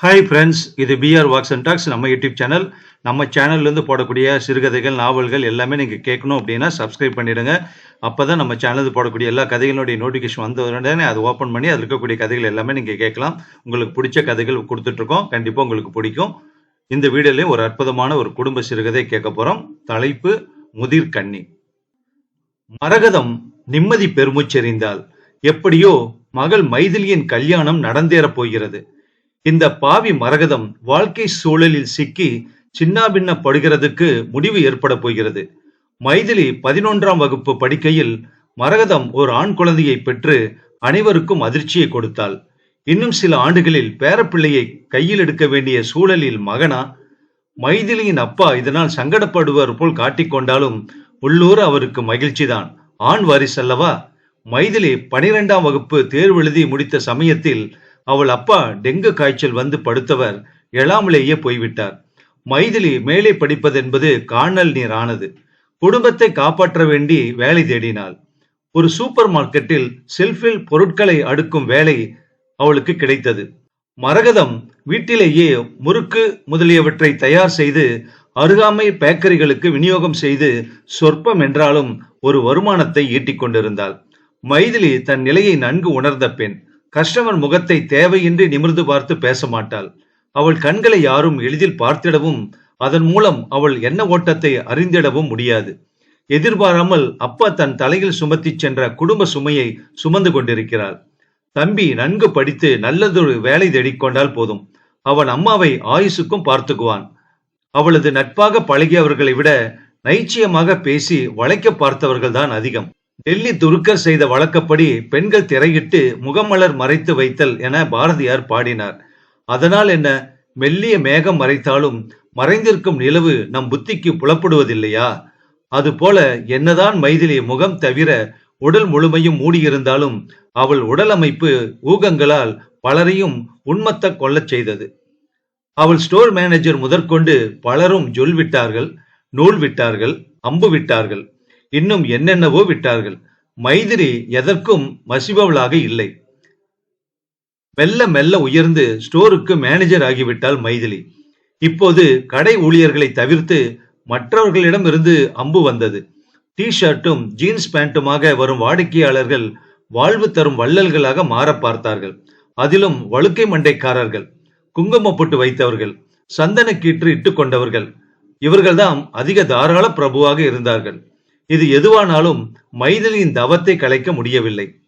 Hi friends இது PR walks and talks நம்ம YouTube channel நம்ம சேனல்லேருந்து போடக்கூடிய சிறுகதைகள் நாவல்கள் எல்லாமே நீங்கள் கேட்கணும் அப்படின்னா சப்ஸ்கிரைப் பண்ணிடுங்க. அப்போ தான் நம்ம சேனலில் போடக்கூடிய எல்லா கதைகளுடைய நோட்டிஃபிகேஷன் வந்த உடனே அதை ஓப்பன் பண்ணி அதில் இருக்கக்கூடிய கதைகள் எல்லாமே நீங்கள் கேட்கலாம். உங்களுக்கு பிடிச்ச கதைகள் கொடுத்துட்ருக்கோம். கண்டிப்பாக உங்களுக்கு பிடிக்கும். இந்த வீடியோலையும் ஒரு அற்புதமான ஒரு குடும்ப சிறுகதை கேட்க போகிறோம் தலைப்பு முதிர் கன்னி மரகதம் நிம்மதி பெருமுச்செறிந்தால். எப்படியோ மகள் மைதிலியின் கல்யாணம் நடந்தேறப் போகிறது. இந்த பாவி மரகதம் வாழ்க்கை சூழலில் சிக்கி சின்னாபின்னப்படுகிறதுக்கு முடிவு ஏற்பட போகிறது. மைதிலி பதினொன்றாம் வகுப்பு படிக்கையில் மரகதம் ஒரு ஆண் குழந்தையை பெற்று அனைவருக்கும் அதிர்ச்சியை கொடுத்தாள். இன்னும் சில ஆண்டுகளில் பேரப்பிள்ளையை கையில் எடுக்க வேண்டிய சூழலில் மகனா? மைதிலியின் அப்பா இதனால் சங்கடப்படுவர் போல் காட்டிக்கொண்டாலும் உள்ளூர் அவருக்கு மகிழ்ச்சிதான். ஆண் வாரிசல்லவா? மைதிலி பனிரெண்டாம் வகுப்பு தேர்வு எழுதி முடித்த சமயத்தில் அவள் அப்பா டெங்கு காய்ச்சல் வந்து படுத்தவர் எழாமலேயே போய்விட்டார். மைதிலி மேலே படிப்பதென்பது காணல் நீர் ஆனது. குடும்பத்தை காப்பாற்ற வேண்டி வேலை தேடினாள். ஒரு சூப்பர் மார்க்கெட்டில் செல்ஃபில் பொருட்களை அடுக்கும் வேலை அவளுக்கு கிடைத்தது. மரகதம் வீட்டிலேயே முறுக்கு முதலியவற்றை தயார் செய்து அருகாமை பேக்கரிகளுக்கு விநியோகம் செய்து சொற்பம் என்றாலும் ஒரு வருமானத்தை ஈட்டிக் கொண்டிருந்தாள் மைதிலி தன் நிலையை நன்கு உணர்ந்த பெண். கஸ்டமர் முகத்தை தேவையின்றி நிமிர்ந்து பார்த்து பேச மாட்டாள் அவள் கண்களை யாரும் எளிதில் பார்த்திடவும் அதன் மூலம் அவள் என்ன ஓட்டத்தை அறிந்திடவும் முடியாது. எதிர்பாராமல் அப்பா தன் தலையில் சுமத்தி சென்ற குடும்ப சுமையை சுமந்து கொண்டிருக்கிறாள். தம்பி நன்கு படித்து நல்லதொரு வேலை தேடிக்கொண்டால் போதும். அவன் அம்மாவை ஆயுசுக்கும் பார்த்துக்குவான். அவளது நட்பாக பழகியவர்களை விட நைச்சியமாக பேசி வளைக்க பார்த்தவர்கள் தான் அதிகம். டெல்லி துருக்கர் செய்த வழக்கப்படி பெண்கள் திரையிட்டு முகமலர் மறைத்து வைத்தல் என பாரதியார் பாடினார். அதனால் என்ன? மெல்லிய மேகம் மறைத்தாலும் மறைந்திருக்கும் நிலவு நம் புத்திக்கு புலப்படுவதில்லையா? அதுபோல என்னதான் மைதிலி முகம் தவிர உடல் முழுமையும் மூடியிருந்தாலும் அவள் உடல் அமைப்பு ஊகங்களால் பலரையும் உண்மத்த கொள்ளச் செய்தது. அவள் ஸ்டோர் மேனேஜர் முதற்கொண்டு பலரும் ஜொல் விட்டார்கள் நூல் விட்டார்கள் அம்பு விட்டார்கள். இன்னும் என்னென்னவோ விட்டார்கள். மைதிரி எதற்கும் மசிபவளாக இல்லை. மெல்ல மெல்ல உயர்ந்து ஸ்டோருக்கு மேனேஜர் ஆகிவிட்டாள் மைதிலி. இப்போது கடை ஊழியர்களை தவிர்த்து மற்றவர்களிடம் இருந்து அம்பு வந்தது. டி ஷர்ட்டும் ஜீன்ஸ் பேண்ட்டுமாக வரும் வாடிக்கையாளர்கள் வாழ்வு தரும் வள்ளல்களாக மாற பார்த்தார்கள். அதிலும் வழுக்கை மண்டைக்காரர்கள் குங்கும பொட்டு வைத்தவர்கள் சந்தன கீற்று இட்டு கொண்டவர்கள். இவர்கள்தான் அதிக தாராள பிரபுவாக இருந்தார்கள். இது எதுவானாலும் மைதிலியின் தவத்தை கலைக்க முடியவில்லை.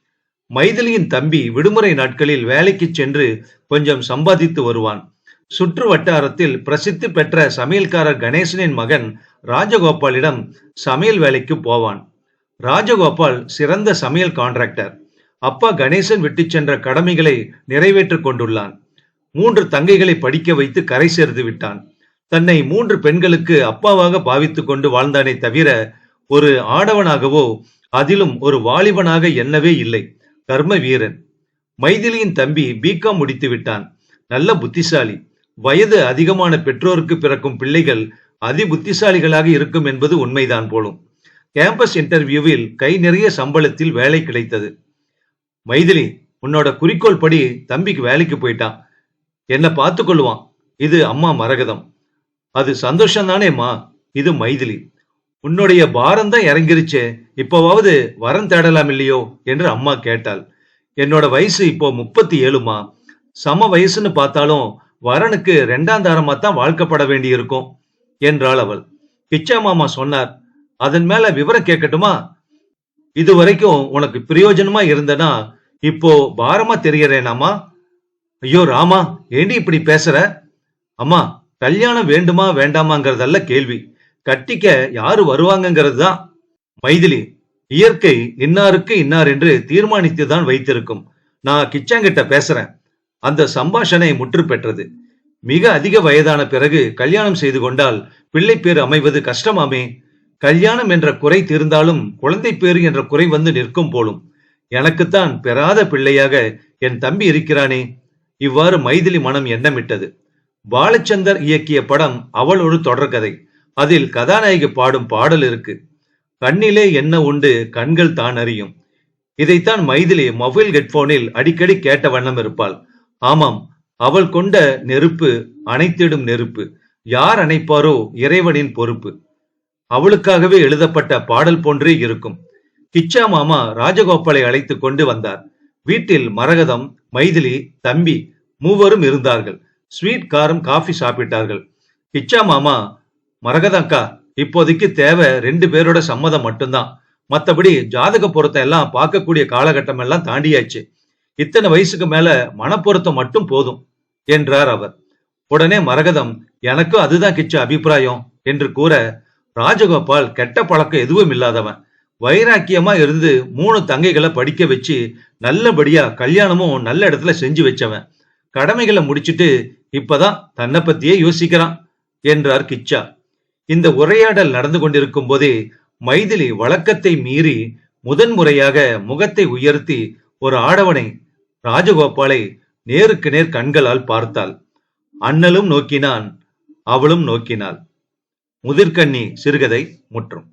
மைதிலியின் தம்பி விடுமுறை நாட்களில் வேலைக்கு சென்று கொஞ்சம் சம்பாதித்து வருவான். சுற்று வட்டாரத்தில் பிரசித்தி பெற்ற சமையல்காரர் கணேசனின் மகன் ராஜகோபாலிடம் சமையல் வேலைக்கு போவான். ராஜகோபால் சிறந்த சமையல் கான்ட்ராக்டர். அப்பா கணேசன் விட்டு சென்ற கடமைகளை நிறைவேற்றிக் கொண்டுள்ளான். மூன்று தங்கைகளை படிக்க வைத்து கரை சேர்த்து விட்டான். தன்னை மூன்று பெண்களுக்கு அப்பாவாக பாவித்துக் கொண்டு வாழ்ந்தானே தவிர ஒரு ஆடவனாகவோ அதிலும் ஒரு வாலிபனாக எண்ணவே இல்லை. கர்ம வீரன். மைதிலியின் தம்பி பிகாம் முடித்து விட்டான் நல்ல புத்திசாலி. வயது அதிகமான பெற்றோருக்கு பிறக்கும் பிள்ளைகள் அதி புத்திசாலிகளாக இருக்கும் என்பது உண்மைதான் போலும். கேம்பஸ் இன்டர்வியூவில் கை நிறைய சம்பளத்தில் வேலை கிடைத்தது. மைதிலி உன்னோட குறிக்கோள் படி தம்பிக்கு வேலைக்கு போயிட்டான். என்ன பார்த்து கொள்வான் இது அம்மா மரகதம். அது சந்தோஷம் தானேம்மா இது மைதிலி. உன்னுடைய பாரம் தான் இறங்கிருச்சே. இப்போவாவது வரம் தேடலாம் இல்லையோ? என்று அம்மா கேட்டாள். என்னோட வயசு இப்போ முப்பத்தி ஏழுமா சம வயசுன்னு பார்த்தாலும் வரனுக்கு ரெண்டாம் தாரமா தான் வாழ்க்கப்பட வேண்டியிருக்கும் என்றாள் அவள். பிச்சா மாமா சொன்னார். அதன் மேல விவரம் கேட்கட்டுமா? இது வரைக்கும் உனக்கு பிரயோஜனமா இருந்தனா? இப்போ பாரமா தெரியறேனாமா ஐயோ ராமா ஏண்டி இப்படி பேசுற? அம்மா கல்யாணம் வேண்டுமா வேண்டாமாங்கிறதல்ல கேள்வி. கட்டிக்க யாரு வருவாங்கிறது தான் மைதிலி. இயற்கை இன்னாருக்கு இன்னார் என்று தீர்மானித்துதான் வைத்திருக்கும். நான் கிச்சாங்கிட்ட பேசுறேன். அந்த சம்பாஷணை முற்று பெற்றது மிக அதிக வயதான பிறகு கல்யாணம் செய்து கொண்டால் பிள்ளை பேர் அமைவது கஷ்டமாமே. கல்யாணம் என்ற குறை தீர்ந்தாலும் குழந்தை பேரு என்ற குறை வந்து நிற்கும் போலும். எனக்குத்தான் பெறாத பிள்ளையாக என் தம்பி இருக்கிறானே. இவ்வாறு மைதிலி மனம் எண்ணமிட்டது. பாலச்சந்தர் இயக்கிய படம் அவள் ஒரு தொடர்கதை. அதில் கதாநாயகி பாடும் பாடல் இருக்கு. கண்ணிலே என்ன உண்டு கண்கள் தான் அறியும். இதைத்தான் மைதிலி மொபைல் ஹெட்போனில் அடிக்கடி கேட்ட வண்ணம் இருப்பாள். ஆமாம் அவள் கொண்ட நெருப்பு அணைத்திடும் நெருப்பு. யார் அணைப்பாரோ இறைவனின் பொறுப்பு. அவளுக்காகவே எழுதப்பட்ட பாடல் போன்றே இருக்கும். கிச்சா மாமா ராஜகோபாலை அழைத்து கொண்டு வந்தார். வீட்டில் மரகதம் மைதிலி தம்பி மூவரும் இருந்தார்கள். ஸ்வீட் காரம் காஃபி சாப்பிட்டார்கள். கிச்சா மாமா மரகதம் இப்போதைக்கு தேவை ரெண்டு பேரோட சம்மதம் மட்டும்தான். மத்தபடி ஜாதக பொருத்தம் எல்லாம் பார்க்கக்கூடிய காலகட்டம் எல்லாம் தாண்டியாச்சு. இத்தனை வயசுக்கு மேல மனப்பொருத்தம் மட்டும் போதும் என்றார் அவர். உடனே மரகதம் எனக்கும் அதுதான் கிச்ச அபிப்பிராயம் என்று கூற ராஜகோபால் கெட்ட பழக்கம் எதுவும் இல்லாதவன். வைராக்கியமா இருந்து மூணு தங்கைகளை படிக்க வச்சு நல்லபடியா கல்யாணமும் நல்ல இடத்துல செஞ்சு வச்சவன். கடமைகளை முடிச்சிட்டு இப்பதான் தன்னை பத்தியே யோசிக்கிறான் என்றார் கிச்சா. இந்த உரையாடல் நடந்து கொண்டிருக்கும் போதே மைதிலி வழக்கத்தை மீறி முதன்முறையாக முகத்தை உயர்த்தி ஒரு ஆடவனை ராஜகோபாலை நேருக்கு நேர் கண்களால் பார்த்தாள். அண்ணலும் நோக்கினான் அவளும் நோக்கினாள். முதிர்கண்ணி சிறுகதை முற்றும்.